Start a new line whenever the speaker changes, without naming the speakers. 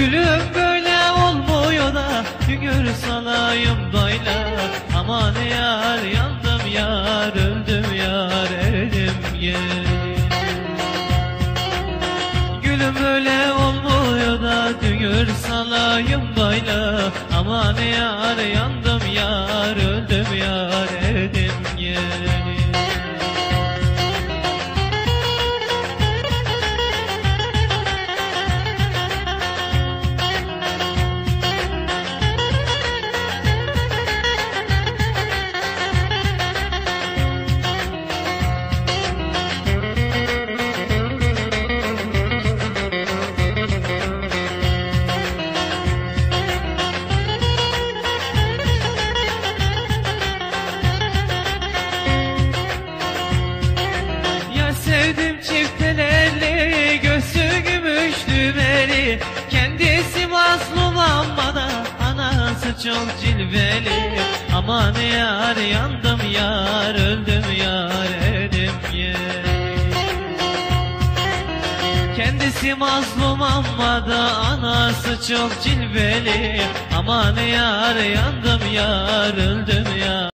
Gülüm böyle olmuyor da Tükür salayım böyle Aman yar yandım yar Öldüm yar eridim yerim Gülüm öyle olmuyor da Tükür salayım böyle Aman yar yandım yar Öldüm yar eridim çok cilveli. Aman yar yandım yar Öldüm yar edim yerim Kendisi mazlum ama da Anası çok cilveli. Aman yar yandım yar Öldüm yar